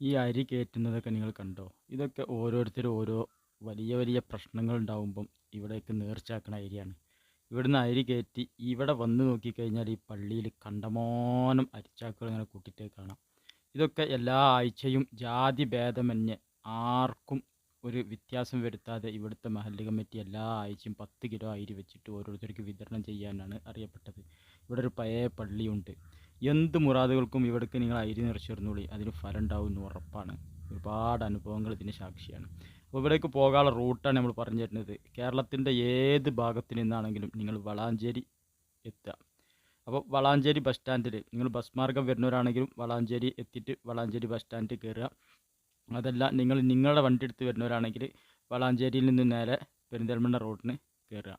ഈ അരി കയറ്റുന്നതൊക്കെ നിങ്ങൾ കണ്ടോ? ഇതൊക്കെ ഓരോരുത്തരും ഓരോ വലിയ വലിയ പ്രശ്നങ്ങൾ ഉണ്ടാകുമ്പം ഇവിടേക്ക് നേർച്ചാക്കണ അരിയാണ്. ഇവിടുന്ന് അരി കയറ്റി ഇവിടെ വന്ന് നോക്കിക്കഴിഞ്ഞാൽ ഈ പള്ളിയിൽ കണ്ടമാനം അരിച്ചാക്കുകൾ ഇങ്ങനെ കൂട്ടിയിട്ട് കാണാം. ഇതൊക്കെ എല്ലാ ആഴ്ചയും ജാതി ഭേദമന്യേ ആർക്കും ഒരു വ്യത്യാസം വരുത്താതെ ഇവിടുത്തെ മഹല്ല് കമ്മിറ്റി എല്ലാ ആഴ്ചയും പത്ത് കിലോ അരി വെച്ചിട്ട് ഓരോരുത്തർക്ക് വിതരണം ചെയ്യാനാണ് അറിയപ്പെട്ടത്. ഇവിടെ ഒരു പഴയ പള്ളിയുണ്ട്. എന്ത് മുറാദുകൾക്കും ഇവിടേക്ക് നിങ്ങൾ അരി നിറച്ചിരുന്നുള്ളി അതിന് ഫലം ഉണ്ടാവും എന്ന് ഉറപ്പാണ്. ഒരുപാട് അനുഭവങ്ങൾ ഇതിന് സാക്ഷിയാണ്. അപ്പോൾ ഇവിടേക്ക് പോകാനുള്ള റൂട്ടാണ് നമ്മൾ പറഞ്ഞു തരുന്നത്. കേരളത്തിന്റെ ഏത് ഭാഗത്തു നിന്നാണെങ്കിലും നിങ്ങൾ വളാഞ്ചേരി എത്തുക. അപ്പോൾ വളാഞ്ചേരി ബസ് സ്റ്റാൻഡിൽ നിങ്ങൾ ബസ് മാർഗം വരുന്നവരാണെങ്കിലും വളാഞ്ചേരി എത്തിയിട്ട് വളാഞ്ചേരി ബസ് സ്റ്റാൻഡിൽ കയറുക. അതല്ല നിങ്ങൾ നിങ്ങളുടെ വണ്ടി എടുത്ത് വരുന്നവരാണെങ്കിൽ വളാഞ്ചേരിയിൽ നിന്ന് നേരെ പെരിന്തൽമണ്ണ റോഡിന് കയറുക.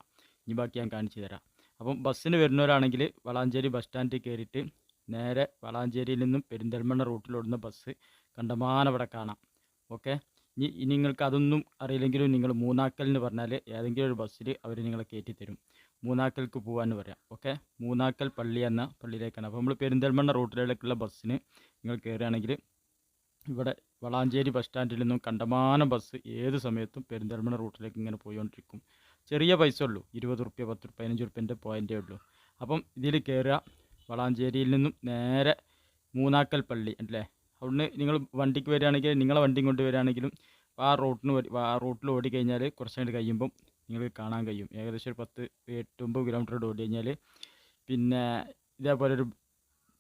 ഇനി ബാക്കി ഞാൻ കാണിച്ചു തരാം. അപ്പം ബസ്സിന് വരുന്നവരാണെങ്കിൽ വളാഞ്ചേരി ബസ് സ്റ്റാൻഡിൽ കയറിയിട്ട് നേരെ വളാഞ്ചേരിയിൽ നിന്നും പെരിന്തൽമണ്ണ റൂട്ടിലോടുന്ന ബസ് കണ്ടമാനം അവിടെ കാണാം. ഓക്കെ ഇനി നിങ്ങൾക്ക് അതൊന്നും അറിയില്ലെങ്കിലും നിങ്ങൾ മൂന്നാക്കൽ എന്ന് പറഞ്ഞാൽ ഏതെങ്കിലും ഒരു ബസ്സിൽ അവർ നിങ്ങളെ കയറ്റി തരും. മൂന്നാക്കൽക്ക് പോകാമെന്ന് പറയാം. ഓക്കെ മൂന്നാക്കൽ പള്ളി എന്ന പള്ളിയിലേക്കാണ്. അപ്പോൾ നമ്മൾ പെരിന്തൽമണ്ണ റൂട്ടിലേക്കുള്ള ബസ്സിന് നിങ്ങൾ കയറുകയാണെങ്കിൽ ഇവിടെ വളാഞ്ചേരി ബസ് സ്റ്റാൻഡിൽ നിന്നും കണ്ടമാനം ബസ് ഏത് സമയത്തും പെരിന്തൽമണ്ണ റൂട്ടിലേക്ക് ഇങ്ങനെ പോയിക്കൊണ്ടിരിക്കും. ചെറിയ പൈസ ഉള്ളൂ. ഇരുപത് റുപ്യ പത്ത് റുപ്യ പതിനഞ്ച് റുപ്യന്റെ പോയിന്റേ ഉള്ളൂ. അപ്പം ഇതിൽ കയറുക വളാഞ്ചേരിയിൽ നിന്നും നേരെ മൂന്നാക്കൽ പള്ളി അല്ലേ? അവിടുന്ന് നിങ്ങൾ വണ്ടിക്ക് വരികയാണെങ്കിൽ നിങ്ങളെ വണ്ടിയും കൊണ്ട് വരികയാണെങ്കിലും ആ റോട്ടിന് ആ റൂട്ടിൽ ഓടിക്കഴിഞ്ഞാൽ കുറച്ച് അങ്ങോട്ട് കഴിയുമ്പം നിങ്ങൾക്ക് കാണാൻ കഴിയും. ഏകദേശം ഒരു പത്ത് എട്ട് ഒമ്പത് കിലോമീറ്റർ ഓടി കഴിഞ്ഞാൽ പിന്നെ ഇതേപോലെ ഒരു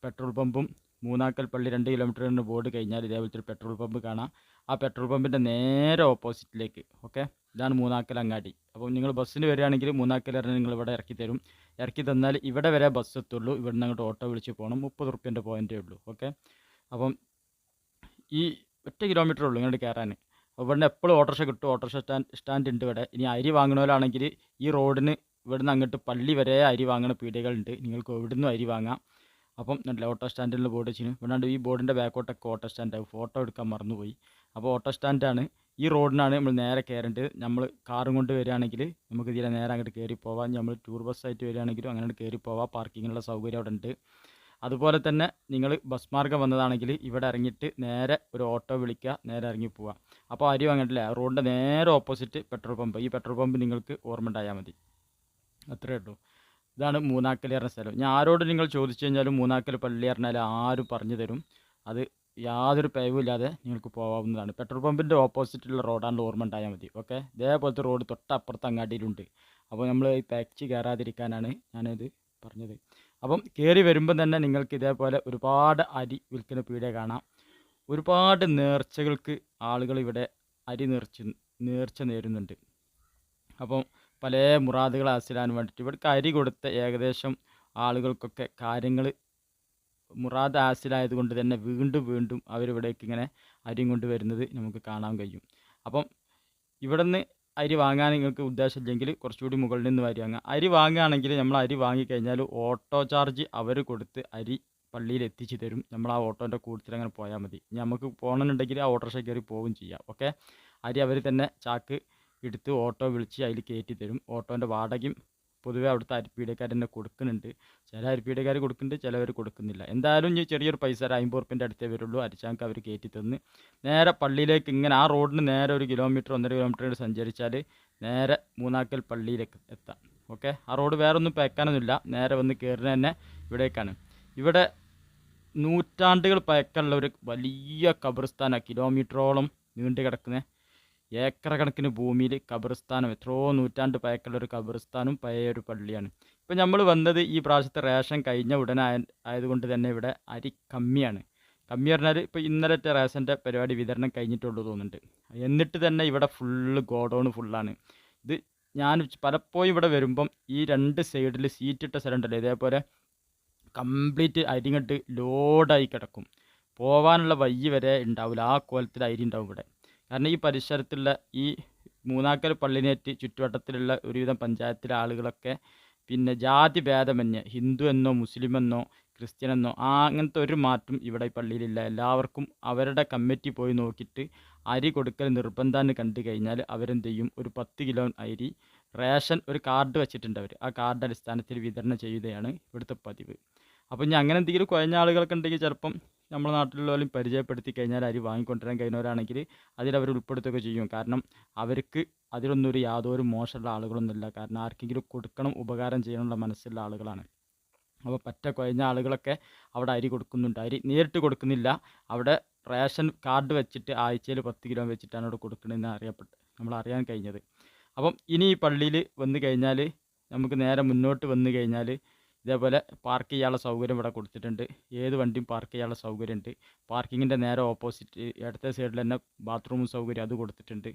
പെട്രോൾ പമ്പും മൂന്നാക്കൽ പള്ളി രണ്ട് കിലോമീറ്ററിന് ബോർഡ് കഴിഞ്ഞാൽ ഇതേപോലത്തെ ഒരു പെട്രോൾ പമ്പ് കാണാം. ആ പെട്രോൾ പമ്പിന്റെ നേരെ ഓപ്പോസിറ്റിലേക്ക് ഓക്കെ? ഇതാണ് മൂന്നാക്കൽ അങ്ങാടി. അപ്പോൾ നിങ്ങൾ ബസ്സിന് വരികയാണെങ്കിൽ മൂന്നാക്കൽ ഇറങ്ങി നിങ്ങൾ ഇവിടെ ഇറക്കി തരും ഇറക്കി തന്നാൽ ഇവിടെ വരെ ബസ് എത്തുള്ളൂ. ഇവിടെ നിന്ന് അങ്ങോട്ട് ഓട്ടോ വിളിച്ച് പോകണം മുപ്പത് റുപ്യന്റെ പോയിന്റേ ഉള്ളൂ. ഓക്കെ അപ്പം ഈ ഒറ്റ കിലോമീറ്റർ ഉള്ളൂ ഇങ്ങോട്ട് കയറാൻ അപ്പോൾ ഇവിടുന്ന് എപ്പോഴും ഓട്ടോറിക്ഷ കിട്ടും. ഓട്ടോറിക്ഷ സ്റ്റാൻഡ് സ്റ്റാൻഡ് ഉണ്ട് ഇവിടെ. ഇനി അരി വാങ്ങണവരാണെങ്കിൽ ഈ റോഡിന് ഇവിടുന്ന് അങ്ങോട്ട് പള്ളി വരെ അരി വാങ്ങണ പീടികകളുണ്ട്. നിങ്ങൾക്ക് എവിടുന്നും അരി വാങ്ങാം. അപ്പം നല്ല ഓട്ടോ സ്റ്റാൻഡിലുള്ള ബോർഡ് വെച്ചിന്. ഇവിടെ ഈ ബോർഡിന്റെ ബാക്കോട്ടൊക്കെ ഓട്ടോ സ്റ്റാൻഡാവും ഫോട്ടോ എടുക്കാൻ മറന്നുപോയി. അപ്പോൾ ഓട്ടോ സ്റ്റാൻഡാണ്. ഈ റോഡിനാണ് നമ്മൾ നേരെ കയറേണ്ടത്. നമ്മൾ കാറും കൊണ്ട് വരികയാണെങ്കിൽ നമുക്ക് ഇതിലെ നേരെ അങ്ങോട്ട് കയറി പോവാം. നമ്മൾ ടൂർ ബസ്സായിട്ട് വരികയാണെങ്കിലും അങ്ങനെ കയറി പോവാം. പാർക്കിങ്ങിനുള്ള സൗകര്യം അവിടെ ഉണ്ട്. അതുപോലെ തന്നെ നിങ്ങൾ ബസ് മാർഗം വന്നതാണെങ്കിൽ ഇവിടെ ഇറങ്ങിയിട്ട് നേരെ ഒരു ഓട്ടോ വിളിക്കുക നേരെ ഇറങ്ങി പോവുക. അപ്പോൾ ആരും അങ്ങോട്ടില്ല. റോഡിന്റെ നേരെ ഓപ്പോസിറ്റ് പെട്രോൾ പമ്പ്. ഈ പെട്രോൾ പമ്പ് നിങ്ങൾക്ക് ഓർമ്മ ഉണ്ടായാൽ മതി. അത്രേ ഉള്ളൂ. ഇതാണ് മൂന്നാക്കൽ പറഞ്ഞ സ്ഥലം. ഞാൻ ആരോട് നിങ്ങൾ ചോദിച്ചു കഴിഞ്ഞാലും മൂന്നാക്കൽ പള്ളി പറഞ്ഞാൽ ആരും പറഞ്ഞു തരും. അത് യാതൊരു ഇല്ലാതെ നിങ്ങൾക്ക് പോകാവുന്നതാണ്. പെട്രോൾ പമ്പിന്റെ ഓപ്പോസിറ്റുള്ള റോഡാണ് ഓർമ്മ ഉണ്ടായാൽ മതി. ഓക്കെ? ഇതേപോലത്തെ റോഡ് തൊട്ടപ്പുറത്ത് അങ്ങാടിയിലുണ്ട്. അപ്പോൾ നമ്മൾ ഈ ടാക്സി കയറാതിരിക്കാനാണ് ഞാനിത് പറഞ്ഞത്. അപ്പം കയറി വരുമ്പം തന്നെ നിങ്ങൾക്ക് ഇതേപോലെ ഒരുപാട് അരി വിൽക്കുന്ന പീടിക കാണാം. ഒരുപാട് നേർച്ചകൾക്ക് ആളുകൾ ഇവിടെ അരി നേർച്ച നേർച്ച നേരുന്നുണ്ട്. അപ്പം പല മുറാദുകൾ ആസിലാൻ വേണ്ടിയിട്ട് ഇവിടേക്ക് അരി കൊടുത്ത ഏകദേശം ആളുകൾക്കൊക്കെ കാര്യങ്ങൾ മുറാദ് ആസിലായത് കൊണ്ട് തന്നെ വീണ്ടും വീണ്ടും അവരിവിടേക്ക് ഇങ്ങനെ അരിയും കൊണ്ട് വരുന്നത് നമുക്ക് കാണാൻ കഴിയും. അപ്പം ഇവിടെ നിന്ന് അരി വാങ്ങാൻ നിങ്ങൾക്ക് ഉദ്ദേശമില്ലെങ്കിൽ കുറച്ചുകൂടി മുകളിൽ നിന്ന് അരി വാങ്ങാം. അരി വാങ്ങുകയാണെങ്കിൽ നമ്മൾ അരി വാങ്ങിക്കഴിഞ്ഞാൽ ഓട്ടോ ചാർജ് അവർ കൊടുത്ത് അരി പള്ളിയിൽ എത്തിച്ച് തരും. നമ്മൾ ആ ഓട്ടോന്റെ കൂട്ടത്തിൽ അങ്ങനെ പോയാൽ മതി. നമുക്ക് പോകണമെന്നുണ്ടെങ്കിൽ ആ ഓട്ടോറിക്ഷ കയറി പോവുകയും ചെയ്യാം. ഓക്കെ? അരി അവർ തന്നെ ചാക്ക് എടുത്ത് ഓട്ടോ വിളിച്ച് അതിൽ കയറ്റി തരും. ഓട്ടോന്റെ വാടകയും പൊതുവേ അവിടുത്തെ അരിപ്പീടിയക്കാർ തന്നെ കൊടുക്കുന്നുണ്ട്. ചില അരിപ്പീടിയക്കാർ കൊടുക്കുന്നുണ്ട് ചിലവർ കൊടുക്കുന്നില്ല. എന്തായാലും ഈ ചെറിയൊരു പൈസ ഒരു അമ്പത് റുപ്യന്റെ അടുത്തേ വരുള്ളൂ. അരിച്ചാങ്ക് അവർ കയറ്റി തന്ന്. നേരെ പള്ളിയിലേക്ക് ഇങ്ങനെ ആ റോഡിന് നേരെ ഒരു കിലോമീറ്റർ ഒന്നര കിലോമീറ്റർ സഞ്ചരിച്ചാൽ നേരെ മൂന്നാക്കൽ പള്ളിയിലേക്ക് എത്താം. ഓക്കെ? ആ റോഡ് വേറെ ഒന്നും പയക്കാനൊന്നുമില്ല. നേരെ വന്ന് കയറുന്ന തന്നെ ഇവിടേക്കാണ്. ഇവിടെ നൂറ്റാണ്ടുകൾ പഴക്കമുള്ള ഒരു വലിയ ഖബർസ്ഥാനാണ് കിലോമീറ്ററോളം നീണ്ടു കിടക്കുന്ന ഏക്കർ കണക്കിന് ഭൂമിയിൽ കബറിസ്ഥാനം എത്രയോ നൂറ്റാണ്ട് പഴക്കമുള്ള ഒരു ഖബർസ്ഥാനും പഴയ ഒരു പള്ളിയാണ്. ഇപ്പം നമ്മൾ വന്നത് ഈ പ്രാവശ്യത്തെ റേഷൻ കഴിഞ്ഞ ഉടനെ ആയ ആയതുകൊണ്ട് തന്നെ ഇവിടെ അരി കമ്മിയാണ്. കമ്മി പറഞ്ഞാൽ ഇപ്പോൾ ഇന്നലത്തെ റേഷന്റെ പരിപാടി വിതരണം കഴിഞ്ഞിട്ടുള്ളൂ തോന്നുന്നുണ്ട്. എന്നിട്ട് തന്നെ ഇവിടെ ഫുള്ള് ഗോഡൗൺ ഫുള്ളാണ് ഇത് ഞാൻ പലപ്പോഴും ഇവിടെ വരുമ്പം ഈ രണ്ട് സൈഡിൽ സീറ്റിട്ട സ്ഥലം ഉണ്ടല്ലോ. ഇതേപോലെ കംപ്ലീറ്റ് അരിങ്ങട്ട് ലോഡായി കിടക്കും. പോവാനുള്ള വഴി വരെ ഉണ്ടാവില്ല. ആ കോലത്തിൽ അരി ഉണ്ടാവും ഇവിടെ. കാരണം ഈ പരിസരത്തുള്ള ഈ മൂന്നാക്കൽ പള്ളിനേറ്റ് ചുറ്റുവട്ടത്തിലുള്ള ഒരുവിധം പഞ്ചായത്തിലെ ആളുകളൊക്കെ പിന്നെ ജാതി ഭേദമന്യേ ഹിന്ദു എന്നോ മുസ്ലിം എന്നോ ക്രിസ്ത്യൻ എന്നോ ആ അങ്ങനത്തെ ഒരു മാറ്റം ഇവിടെ പള്ളിയിലില്ല. എല്ലാവർക്കും അവരുടെ കമ്മിറ്റി പോയി നോക്കിയിട്ട് അരി കൊടുക്കൽ നിർബന്ധമെന്ന് കണ്ടു കഴിഞ്ഞാൽ അവരെന്ത് ചെയ്യും? ഒരു പത്ത് കിലോ അരി റേഷൻ ഒരു കാർഡ് വെച്ചിട്ടുണ്ട് അവർ ആ കാർഡ് അടിസ്ഥാനത്തിൽ വിതരണം ചെയ്യുകയാണ് ഇവിടുത്തെ പതിവ്. അപ്പോൾ ഇനി അങ്ങനെ എന്തെങ്കിലും കുഴഞ്ഞ ആളുകളൊക്കെ ഉണ്ടെങ്കിൽ ചിലപ്പം നമ്മുടെ നാട്ടിലുള്ളവരും പരിചയപ്പെടുത്തി കഴിഞ്ഞാൽ അരി വാങ്ങിക്കൊണ്ടുവരാൻ കഴിയുന്നവരാണെങ്കിൽ അതിലവർ ഉൾപ്പെടുത്തുകയൊക്കെ ചെയ്യും. കാരണം അവർക്ക് അതിലൊന്നും ഒരു യാതൊരു മോശമുള്ള ആളുകളൊന്നുമില്ല. കാരണം ആർക്കെങ്കിലും കൊടുക്കണം ഉപകാരം ചെയ്യാനുള്ള മനസ്സുള്ള ആളുകളാണ്. അപ്പോൾ പറ്റ കുഴഞ്ഞ ആളുകളൊക്കെ അവിടെ അരി കൊടുക്കുന്നുണ്ട്. അരി നേരിട്ട് കൊടുക്കുന്നില്ല. അവിടെ റേഷൻ കാർഡ് വെച്ചിട്ട് ആഴ്ചയിൽ പത്ത് കിലോ വെച്ചിട്ടാണ് അവിടെ കൊടുക്കണമെന്ന് അറിയപ്പെട്ട് നമ്മൾ അറിയാൻ കഴിഞ്ഞത്. അപ്പം ഇനി ഈ പള്ളിയിൽ വന്നു കഴിഞ്ഞാൽ നമുക്ക് നേരെ മുന്നോട്ട് വന്നു കഴിഞ്ഞാൽ ഇതേപോലെ പാർക്ക് ചെയ്യാനുള്ള സൗകര്യം ഇവിടെ കൊടുത്തിട്ടുണ്ട്. ഏത് വണ്ടിയും പാർക്ക് ചെയ്യാനുള്ള സൗകര്യമുണ്ട്. പാർക്കിങ്ങിന്റെ നേരെ ഓപ്പോസിറ്റ് ഇടത്തെ സൈഡിൽ തന്നെ ബാത്റൂം സൗകര്യം അത് കൊടുത്തിട്ടുണ്ട്.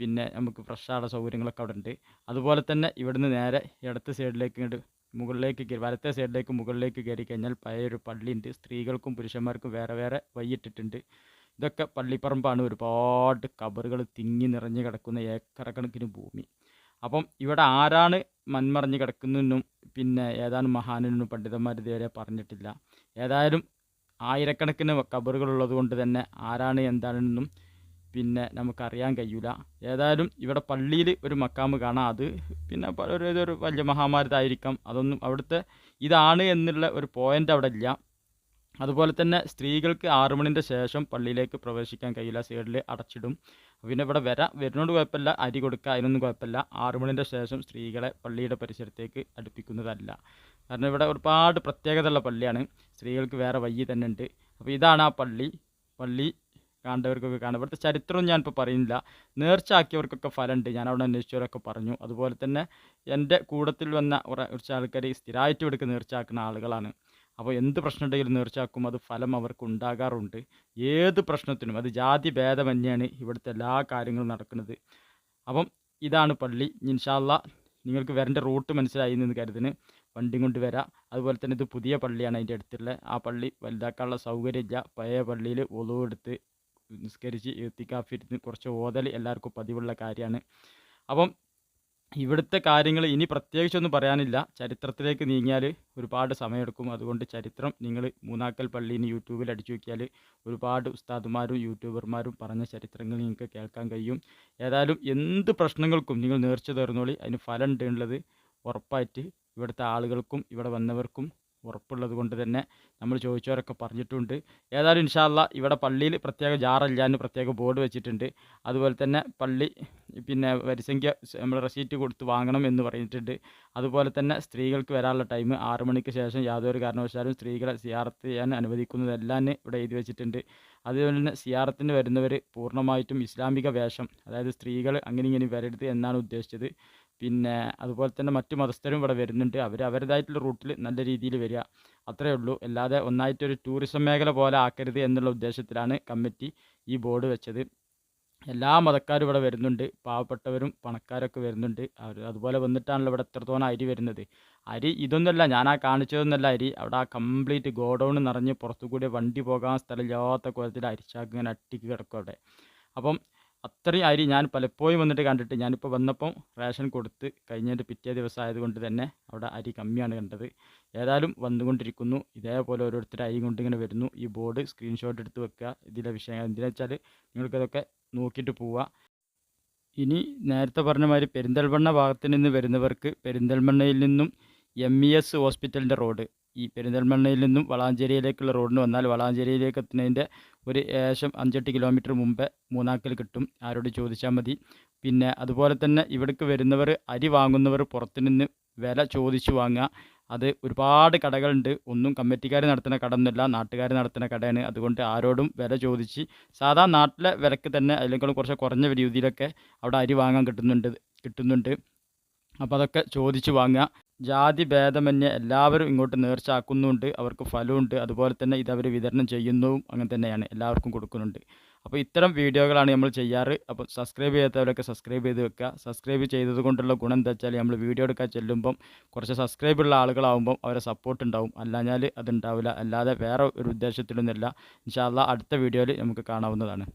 പിന്നെ നമുക്ക് ഫ്രഷ് ആയുള്ള സൗകര്യങ്ങളൊക്കെ അവിടെ ഉണ്ട്. അതുപോലെ തന്നെ ഇവിടുന്ന് നേരെ ഇടത്തെ സൈഡിലേക്ക് മുകളിലേക്ക് കയറി വലത്തെ സൈഡിലേക്ക് മുകളിലേക്ക് കയറി കഴിഞ്ഞാൽ പഴയൊരു പള്ളിയുണ്ട്. സ്ത്രീകൾക്കും പുരുഷന്മാർക്കും വേറെ വേറെ വൈയിട്ടിട്ടുണ്ട് ഇതൊക്കെ പള്ളിപ്പറമ്പാണ് ഒരുപാട് കബറുകൾ തിങ്ങി നിറഞ്ഞ് കിടക്കുന്ന ഏക്കറക്കണക്കിന് കണക്കിന് ഭൂമി. അപ്പം ഇവിടെ ആരാണ് മൺമറഞ്ഞ് കിടക്കുന്നതെന്നും പിന്നെ ഏതാണ് മഹാനെന്നും പണ്ഡിതന്മാർ ഇതുവരെ പറഞ്ഞിട്ടില്ല. ഏതായാലും ആയിരക്കണക്കിന് കബറുകളുള്ളത് കൊണ്ട് തന്നെ ആരാണ് എന്താണെന്നും പിന്നെ നമുക്കറിയാൻ കഴിയൂല. ഏതായാലും ഇവിടെ പള്ളിയിൽ ഒരു മക്കാമ് കാണാം. അത് പിന്നെ ഒരു വലിയ മഹാമാരിതായിരിക്കാം. അതൊന്നും അവിടുത്തെ ഇതാണ് എന്നുള്ള ഒരു പോയിന്റ് അവിടെ ഇല്ല. അതുപോലെ തന്നെ സ്ത്രീകൾക്ക് ആറു മണിന്റെ ശേഷം പള്ളിയിലേക്ക് പ്രവേശിക്കാൻ കഴിയില്ല സൈഡിൽ അടച്ചിടും. പിന്നെ ഇവിടെ വര വരുന്നോണ്ട് കുഴപ്പമില്ല അരി കൊടുക്കുക അതിനൊന്നും കുഴപ്പമില്ല. ആറു മണിന്റെ ശേഷം സ്ത്രീകളെ പള്ളിയുടെ പരിസരത്തേക്ക് അടുപ്പിക്കുന്നതല്ല. കാരണം ഇവിടെ ഒരുപാട് പ്രത്യേകതയുള്ള പള്ളിയാണ്. സ്ത്രീകൾക്ക് വേറെ വയ്യ തന്നെ ഉണ്ട്. അപ്പോൾ ഇതാണ് ആ പള്ളി. പള്ളി കാണേണ്ടവർക്കൊക്കെ കാണാം. ഇവിടുത്തെ ചരിത്രം ഞാനിപ്പോൾ പറയുന്നില്ല. നേർച്ച ആക്കിയവർക്കൊക്കെ ഫലമുണ്ട്. ഞാൻ അവിടെ അന്വേഷിച്ചവരൊക്കെ പറഞ്ഞു. അതുപോലെ തന്നെ എന്റെ കൂടത്തിൽ വന്ന കുറേ കുറച്ച് ആൾക്കാർ സ്ഥിരമായിട്ട് ഇവിടേക്ക് നേർച്ചയാക്കുന്ന ആളുകളാണ്. അപ്പോൾ എന്ത് പ്രശ്നമുണ്ടെങ്കിലും നേർച്ചയാക്കും അത് ഫലം അവർക്ക് ഉണ്ടാകാറുണ്ട്. ഏത് പ്രശ്നത്തിനും അത് ജാതി ഭേദമന്യാണ് ഇവിടുത്തെ എല്ലാ കാര്യങ്ങളും നടക്കുന്നത്. അപ്പം ഇതാണ് പള്ളി. ഇൻഷാല്ല നിങ്ങൾക്ക് വരേണ്ട റൂട്ട് മനസ്സിലായി എന്ന് കരുതുന്നു. വണ്ടി കൊണ്ട് വരാം. അതുപോലെ തന്നെ ഇത് പുതിയ പള്ളിയാണ് അതിന്റെ അടുത്തുള്ള. ആ പള്ളി വലുതാക്കാനുള്ള സൗകര്യമില്ല. പഴയ പള്ളിയിൽ ഒളിവ് എടുത്ത് നിസ്കരിച്ച് എത്തിക്കാഫിരുന്ന് കുറച്ച് ഓതൽ എല്ലാവർക്കും പതിവുള്ള കാര്യമാണ്. അപ്പം ഇവിടുത്തെ കാര്യങ്ങൾ ഇനി പ്രത്യേകിച്ചൊന്നും പറയാനില്ല. ചരിത്രത്തിലേക്ക് നീങ്ങിയാൽ ഒരുപാട് സമയമെടുക്കും. അതുകൊണ്ട് ചരിത്രം നിങ്ങൾ മൂന്നാക്കൽ പള്ളീന്ന് യൂട്യൂബിൽ അടിച്ചു നോക്കിയാൽ ഒരുപാട് ഉസ്താദുമാരും യൂട്യൂബർമാരും പറഞ്ഞ ചരിത്രങ്ങൾ നിങ്ങൾക്ക് കേൾക്കാൻ കഴിയും. ഏതായാലും എന്ത് പ്രശ്നങ്ങൾക്കും നിങ്ങൾ നേർച്ച തീർന്നോളി അതിന് ഫലം ഉണ്ടുള്ളത് ഉറപ്പായിട്ട് ഇവിടുത്തെ ആളുകൾക്കും ഇവിടെ വന്നവർക്കും ഉറപ്പുള്ളത് കൊണ്ട് തന്നെ നമ്മൾ ചോദിച്ചവരൊക്കെ പറഞ്ഞിട്ടുണ്ട്. ഏതായാലും ഇൻഷാല്ല ഇവിടെ പള്ളിയിൽ പ്രത്യേക ജാറല്ലാന്ന് പ്രത്യേക ബോർഡ് വെച്ചിട്ടുണ്ട്. അതുപോലെ തന്നെ പള്ളി പിന്നെ വരിസംഖ്യ നമ്മൾ റെസീറ്റ് കൊടുത്ത് വാങ്ങണം എന്ന് പറഞ്ഞിട്ടുണ്ട്. അതുപോലെ തന്നെ സ്ത്രീകൾക്ക് വരാനുള്ള ടൈം ആറു മണിക്ക് ശേഷം യാതൊരു കാരണവശാലും സ്ത്രീകളെ സിയാർത്ത് ചെയ്യാൻ അനുവദിക്കുന്നതെല്ലാം ഇവിടെ എഴുതി വെച്ചിട്ടുണ്ട്. അതുപോലെ തന്നെ സിയാറത്തിന് വരുന്നവർ പൂർണമായിട്ടും ഇസ്ലാമിക വേഷം അതായത് സ്ത്രീകൾ അങ്ങനെ ഇങ്ങനെ വരരുത് എന്നാണ് ഉദ്ദേശിച്ചത്. പിന്നെ അതുപോലെ തന്നെ മറ്റു മതസ്ഥരും ഇവിടെ വരുന്നുണ്ട്. അവർ അവരുടേതായിട്ടുള്ള റൂട്ടിൽ നല്ല രീതിയിൽ വരിക. അത്രയേ ഉള്ളൂ. അല്ലാതെ ഒന്നായിട്ടൊരു ടൂറിസം മേഖല പോലെ ആക്കരുത് എന്നുള്ള ഉദ്ദേശത്തിലാണ് കമ്മിറ്റി ഈ ബോർഡ് വെച്ചത്. എല്ലാ മതക്കാരും ഇവിടെ വരുന്നുണ്ട്. പാവപ്പെട്ടവരും പണക്കാരൊക്കെ വരുന്നുണ്ട്. അവർ അതുപോലെ വന്നിട്ടാണല്ലോ ഇവിടെ എത്രത്തോളം അരി വരുന്നത്. അരി ഇതൊന്നുമല്ല ഞാൻ ആ കാണിച്ചതൊന്നുമല്ല അരി. അവിടെ ആ കംപ്ലീറ്റ് ഗോഡൗൺ നിറഞ്ഞ് പുറത്തു കൂടി വണ്ടി പോകാൻ സ്ഥലമില്ലാത്ത കോലത്തിൽ അരിച്ചാക്ക് ഇങ്ങനെ അട്ടിക്ക് കിടക്കും അവിടെ. അപ്പം അത്രയും അരി ഞാൻ പലപ്പോഴും വന്നിട്ട് കണ്ടിട്ട് ഞാനിപ്പോൾ വന്നപ്പം റേഷൻ കൊടുത്ത് കഴിഞ്ഞതിന്റെ പിറ്റേ ദിവസം ആയതുകൊണ്ട് തന്നെ അവിടെ അരി കമ്മിയാണ് കണ്ടത്. ഏതായാലും വന്നുകൊണ്ടിരിക്കുന്നു. ഇതേപോലെ ഓരോരുത്തർ അരി കൊണ്ട് ഇങ്ങനെ വരുന്നു. ഈ ബോർഡ് സ്ക്രീൻഷോട്ട് എടുത്ത് വെക്കുക. ഇതിലെ വിഷയങ്ങൾ എന്തിനാ വെച്ചാൽ നിങ്ങൾക്കതൊക്കെ നോക്കിയിട്ട് പോവുക. ഇനി നേരത്തെ പറഞ്ഞ മാതിരി പെരിന്തൽമണ്ണ ഭാഗത്ത് നിന്ന് വരുന്നവർക്ക് പെരിന്തൽമണ്ണയിൽ നിന്നും എം ഇ എസ് ഹോസ്പിറ്റലിന്റെ റോഡ് ഈ പെരിന്തൽമണ്ണയിൽ നിന്നും വളാഞ്ചേരിയിലേക്കുള്ള റോഡിന് വന്നാൽ വളാഞ്ചേരിയിലേക്ക് എത്തുന്നതിന്റെ ഒരു ഏകദേശം അഞ്ചെട്ട് കിലോമീറ്റർ മുമ്പേ മൂന്നാക്കൽ കിട്ടും. ആരോട് ചോദിച്ചാൽ മതി. പിന്നെ അതുപോലെ തന്നെ ഇവിടേക്ക് വരുന്നവർ അരി വാങ്ങുന്നവർ പുറത്തു നിന്ന് വില ചോദിച്ചു വാങ്ങുക. അത് ഒരുപാട് കടകളുണ്ട്. ഒന്നും കമ്മിറ്റിക്കാർ നടത്തുന്ന കട ഒന്നുമല്ല നാട്ടുകാർ നടത്തുന്ന കടയാണ്. അതുകൊണ്ട് ആരോടും വില ചോദിച്ച് സാധാ നാട്ടിലെ വിലക്ക് തന്നെ അല്ലെങ്കിൽ കുറച്ച് കുറഞ്ഞ രീതിയിലൊക്കെ അവിടെ അരി വാങ്ങാൻ കിട്ടുന്നുണ്ട് കിട്ടുന്നുണ്ട്. അപ്പോൾ അതൊക്കെ ചോദിച്ച് വാങ്ങുക. ജാതി ഭേദമന്യേ എല്ലാവരും ഇങ്ങോട്ട് നേർച്ചാക്കുന്നുണ്ട് അവർക്ക് ഫലമുണ്ട്. അതുപോലെ തന്നെ ഇത് അവർ വിതരണം ചെയ്യുന്നതും അങ്ങനെ തന്നെയാണ് എല്ലാവർക്കും കൊടുക്കുന്നുണ്ട്. അപ്പോൾ ഇത്തരം വീഡിയോകളാണ് നമ്മൾ ചെയ്യാറ്. അപ്പോൾ സബ്സ്ക്രൈബ് ചെയ്യാത്തവരൊക്കെ സബ്സ്ക്രൈബ് ചെയ്ത് വെക്കുക. സബ്സ്ക്രൈബ് ചെയ്തത് കൊണ്ടുള്ള ഗുണം എന്താ വെച്ചാൽ നമ്മൾ വീഡിയോ എടുക്കാൻ ചെല്ലുമ്പം കുറച്ച് സബ്സ്ക്രൈബ് ഉള്ള ആളുകളാവുമ്പം അവരെ സപ്പോർട്ട് ഉണ്ടാവും. അല്ലാഞ്ഞാൽ അതുണ്ടാവില്ല അല്ലാതെ വേറെ ഒരു ഉദ്ദേശത്തിലൊന്നുമില്ല. ഇൻഷാല്ല അടുത്ത വീഡിയോയിൽ നമുക്ക് കാണാവുന്നതാണ്.